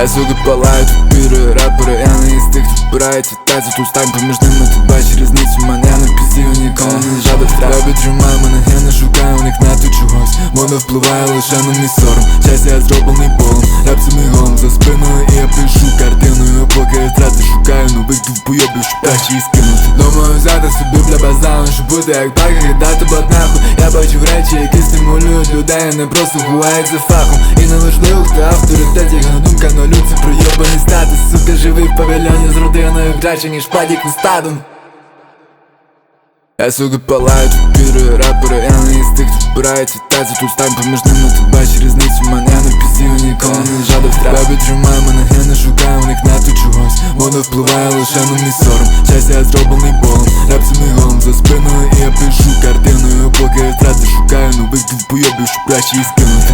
Я сука палаю тут піри, я не із тих, хто збирає цвітається Тут стань поміж ними, ти бачиш різницю мене не пісів, ніколи не страх Тебе тримає мене, я не шукаю у них нету чогось Воно впливає лише на мій сором. Час я зроблений болом, рап це мій голом за спиною І я пишу картиною, поки я втрати шукаю нових що краще їх скинути Думаю взяти собі бля базалом, щоб бути як так і дати баднаху Я бачу речі, які стимулюють людей, не просто гуляють за фахом. І неважливо, хто авторитет, як на на люці пройобаний статус Сука, живий в павільйоні з родиною, краще ніж падік не стадом я сука палаю тут піри, рапери, я не із тих, хто збирає цвітається Тут стань поміж ними, ти бачиш різницю мене не пісів, ніколи не жадав страх Бебі тримає мене, я не шукаю у них нету чогось. Воно впливає лише на мій сором. Час я зроблений болом, це мій голом за спиною І я пишу картиною, поки я втрати шукаю нових довбойобів, щоб краще їх скинути